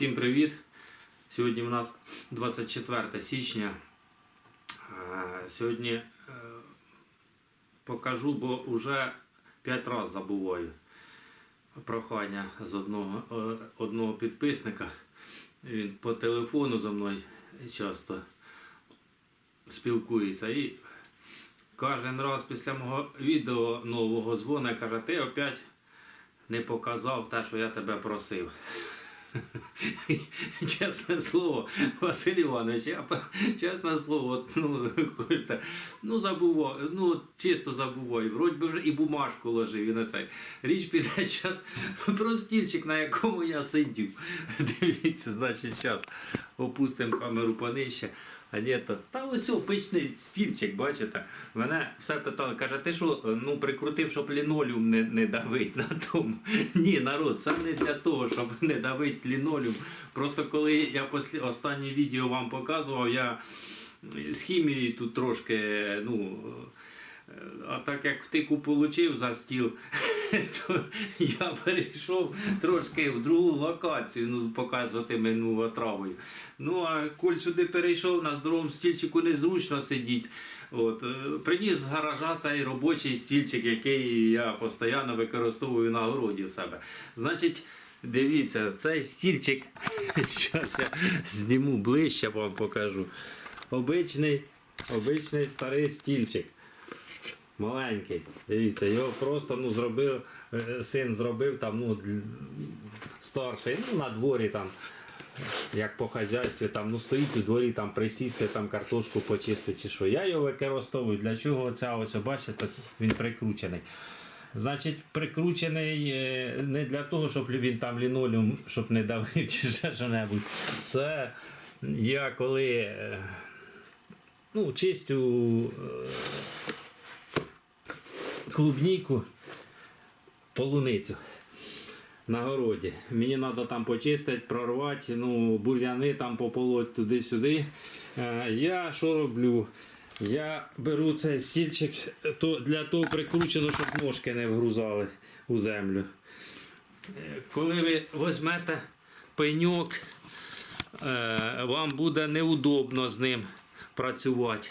Всім привіт! Сьогодні у нас 24 січня. Е, Сьогодні е, покажу, бо вже 5 разів забуваю прохання з одного, е, одного підписника. Він по телефону зі мною часто спілкується. І кожен раз після мого відео нового дзвонить, каже, ти опять не показав те, що я тебе просив. Чесне слово, Василь Іванович, я чесне слово, от, ну, ну забуваю, ну чисто забував, Вроді би вже і бумажку ложив, і на цей. Річ піде час про стільчик, на якому я сидю. Дивіться, значить, час опустимо камеру понижче. А ні, то та ось опичний стільчик, бачите. Мене все питали, каже, ти що, ну прикрутив, щоб лінолюм не, не давить на тому. Ні, народ, це не для того, щоб не давити ліноліум. Просто коли я послі, останнє відео вам показував, я з хімією тут трошки, ну. А так як втику получив за стіл, то я перейшов трошки в другу локацію, ну, показувати минуло травою. Ну а коль сюди перейшов, на здоровому стільчику незручно сидіти. Е, приніс з гаража цей робочий стільчик, який я постійно використовую на городі в себе. Значить, дивіться, цей стільчик, зараз я зніму ближче вам покажу. Обичний, обичний старий стільчик. Маленький. Дивіться, його просто ну, зробив, е, син зробив там, ну, старший, ну, на дворі там, як по хазяйстві, там, ну, стоїть у дворі там присісти, там картошку почистити чи що. Я його використовую. Для чого оця ось, бачите, він прикручений. Значить, прикручений е, не для того, щоб він там лінолеум, щоб не давив чи ще що-небудь. Це я коли е, ну, чистю е, клубніку, полуницю на городі. Мені треба там почистити, прорвати, ну, бур'яни там пополоть туди-сюди. Е, Я що роблю? Я беру цей стільчик то для того прикручено, щоб ножки не вгрузали у землю. Е, Коли ви візьмете пеньок, е, вам буде неудобно з ним працювати.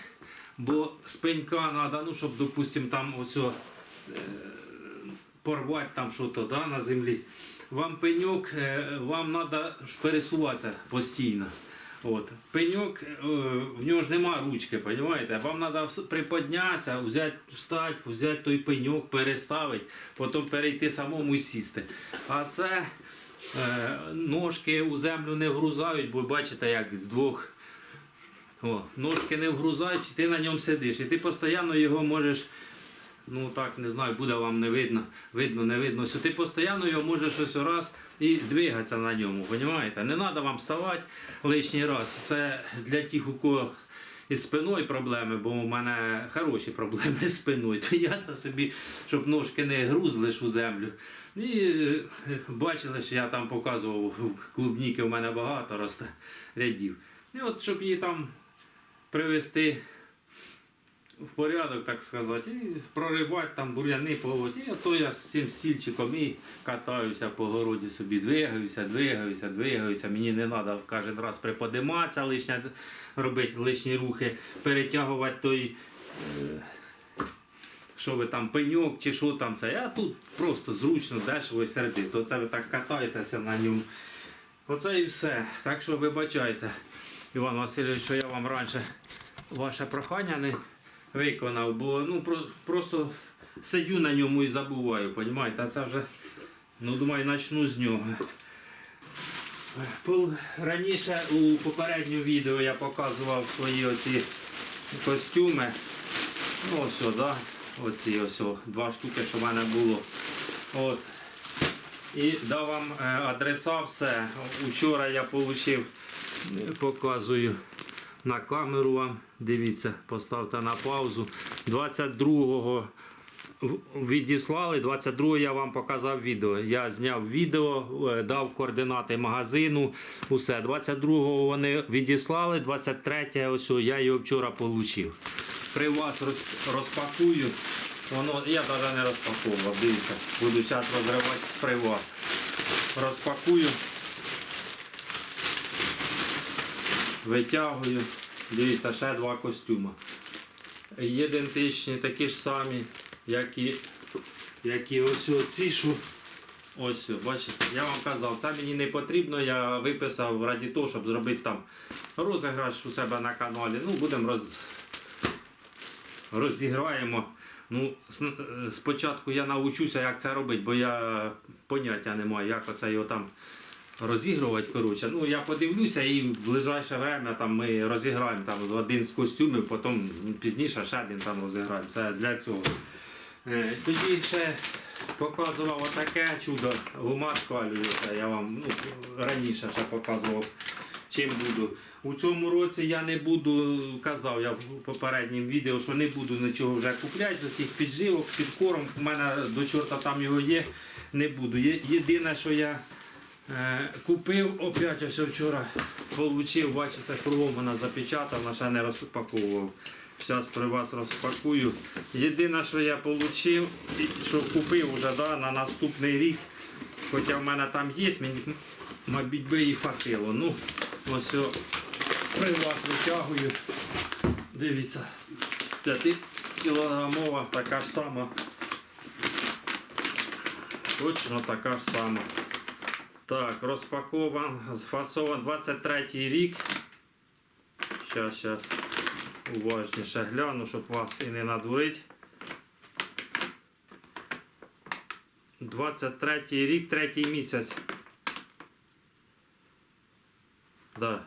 Бо з пенька треба, ну, щоб, допустимо, там ось е, порвати там щось да, на землі. Вам пеньок, е, вам треба пересуватися постійно. От. Пеньок, е, в нього ж нема ручки, розумієте? Вам треба приподнятися, взяти, встати, взяти той пеньок, переставити, потім перейти самому і сісти. А це е, ножки у землю не вгрузають, бо бачите, як з двох о, ножки не вгрузають, ти на ньому сидиш. І ти постійно його можеш, ну так, не знаю, буде вам не видно, видно, не видно. Що ти постійно його можеш ось раз і двигатися на ньому, розумієте? Не треба вам вставати лишній раз. Це для тих, у кого із спиною проблеми, бо у мене хороші проблеми з спиною. То я це собі, щоб ножки не грузли у землю. І е, бачили, що я там показував, клубніки у мене багато росте рядів. І от щоб її там привести в порядок, так сказати, і проривати там бур'яни полоть. І то я з цим сільчиком і катаюся по городі собі, двигаюся, двигаюся, двигаюся. Мені не треба кожен раз приподиматися, лишня, робити лишні рухи, перетягувати той. е, Що ви там пеньок чи що там це, а тут просто зручно, дешево і серди. То це ви так катаєтеся на ньому. Оце і все. Так що вибачайте, Іван Васильович, що я вам раніше ваше прохання не виконав, бо ну, про, просто сидю на ньому і забуваю, розумієте? А це вже, ну думаю, почну з нього. Раніше у попередньому відео я показував свої оці костюми. Ну ось, да? оці ось, два штуки, що в мене було. От. І дав вам е, адреса все. Учора я отримав, показую на камеру вам. Дивіться, поставте на паузу. 22-го відіслали, 22-го я вам показав відео. Я зняв відео, е, дав координати магазину, усе. 22-го вони відіслали, 23-го я його вчора отримав. При вас роз- розпакую. Воно, я навіть не розпаковував, дивіться, буду зараз розривати при вас. Розпакую. витягую. Дивіться, ще два костюми. Ідентичні, такі ж самі, як і, як і ось ці, що Ось, бачите, я вам казав, це мені не потрібно, я виписав раді того, щоб зробити там розіграш у себе на каналі. Ну, будемо роз... розіграємо. Ну, е, спочатку я навчуся, як це робити, бо я поняття не маю, як оце його там розігрувати. Коротше. Ну, я подивлюся і в ближайше время там ми розіграємо там один з костюмів, потім пізніше ще один там розіграємо. Це для цього. Е, Тоді ще показував отаке чудо гумат. Це я вам ну, раніше ще показував, чим буду. У цьому році я не буду, казав я в попередньому відео, що не буду нічого вже купляти з тих підживок, під корм. У мене до чорта там його є, не буду. Єдине, що я е, купив, опять ось вчора получив, бачите, кругом вона запечатана, ще не розпаковував. Зараз при вас розпакую. Єдине, що я отримав, що купив вже да, на наступний рік, хоча в мене там є, мені, мабуть, би і хватило. Ну, ось о, при вас витягую. Дивіться, 5 кілограмова така ж сама. Точно така ж сама. Так, розпакован, зфасован 23 рік. Щас, щас уважніше гляну, щоб вас і не надурить. 23 рік, третій місяць. Да.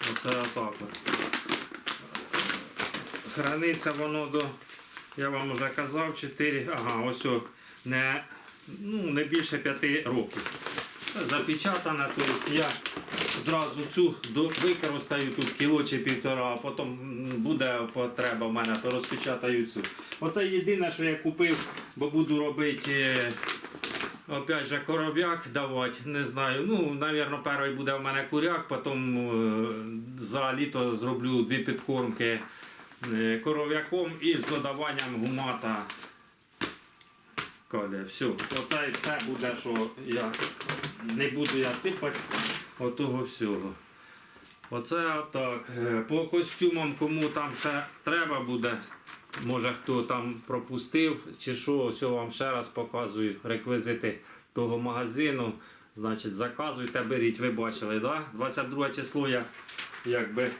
Оце отак. Храниться воно до, я вам вже казав, 4, ага, ось о, не, ну, не більше 5 років. Запечатана, тобто я зразу цю до- використаю тут кіло чи півтора, а потім буде потреба в мене, то розпечатаю цю. Оце єдине, що я купив, бо буду робити. Опять же, коров'як давати, не знаю. Ну, напевно, перший буде в мене куряк, потім е, за літо зроблю дві підкормки е, коров'яком і з додаванням гумата калія. Все, оце і все буде, що я не буду я сипати отого всього. Оце так. Е, По костюмам, кому там ще треба буде, може хто там пропустив чи що, ось вам ще раз показую реквізити того магазину. Значить, заказуйте, беріть, ви бачили, да? 22 число я якби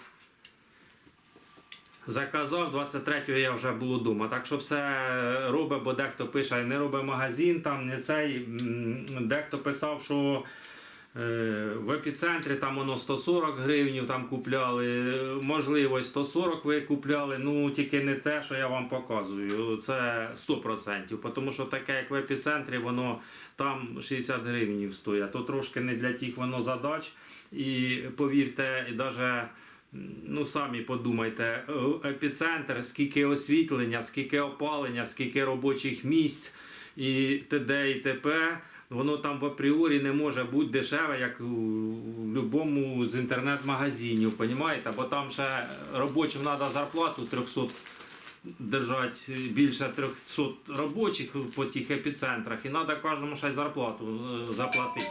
заказав, 23-го я вже було вдома. Так що все робить, бо дехто пише, не робить магазин, там не цей. Дехто писав, що В епіцентрі там воно 140 гривнів там купляли, е, можливо, 140 ви купляли, ну тільки не те, що я вам показую. Це 100%. Тому що таке, як в епіцентрі, воно там 60 гривнів стоїть. То трошки не для тих воно задач. І повірте, навіть Ну, самі подумайте, е, епіцентр, скільки освітлення, скільки опалення, скільки робочих місць і т.д. і т.п. Воно там в апріорі не може бути дешеве, як у будь-якому з інтернет-магазинів, понімаєте? Бо там ще робочим треба зарплату 300 держати більше 300 робочих по тих епіцентрах, і треба кожному ще й зарплату е, заплатити.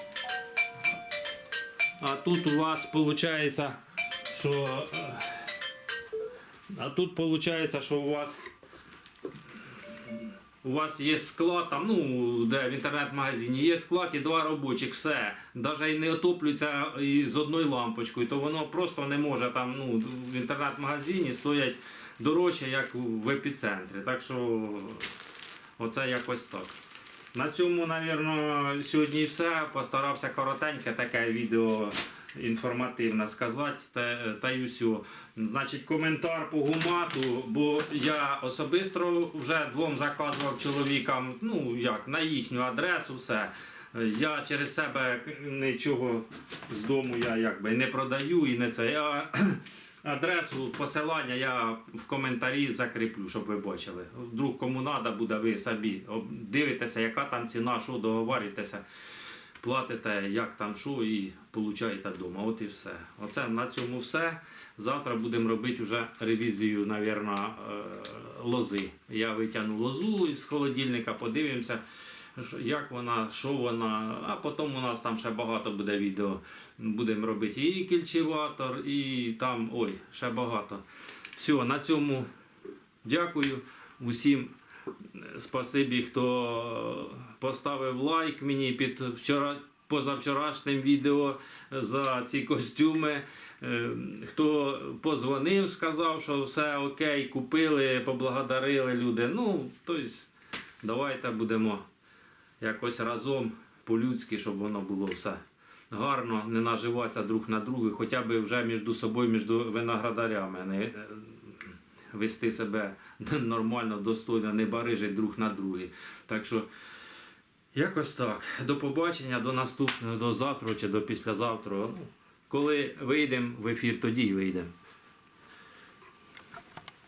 А тут у вас виходить, що. е, А тут виходить, що у вас. У вас є склад, там, ну, де в інтернет-магазині є склад і два робочих, все. Навіть не отоплюється з одною лампочкою, то воно просто не може там, ну, в інтернет-магазині стоять дорожче, як в епіцентрі. Так що оце якось так. На цьому, мабуть, сьогодні все. Постарався коротеньке таке відео інформативне сказати, та, та й усього. Значить, коментар по гумату, бо я особисто вже двом заказував чоловікам, ну як, на їхню адресу, все. Я через себе нічого з дому я якби не продаю і не це. Я адресу посилання я в коментарі закріплю, щоб ви бачили. Вдруг кому треба буде, ви собі дивитеся, яка там ціна, що договорюєтеся, платите, як там що і получаєте вдома. От і все. Оце на цьому все. Завтра будемо робити вже ревізію, навірно, е, лози. Я витягну лозу із холодильника, подивимося. як вона, що вона, а потім у нас там ще багато буде відео. Будемо робити і кільчеватор, і там, ой, ще багато. Все, на цьому дякую усім. Спасибі, хто поставив лайк мені під вчора, позавчорашнім відео за ці костюми. Е, Хто позвонив, сказав, що все окей, купили, поблагодарили люди. Ну, тобто, давайте будемо якось разом по-людськи, щоб воно було все гарно, не наживатися друг на друга, хоча б вже між собою, між виноградарями. Не е, вести себе нормально, достойно, не барижить друг на друге. Так що якось так. До побачення, до наступного, до завтра чи до післязавтра. Ну, коли вийдемо в ефір, тоді й вийдемо.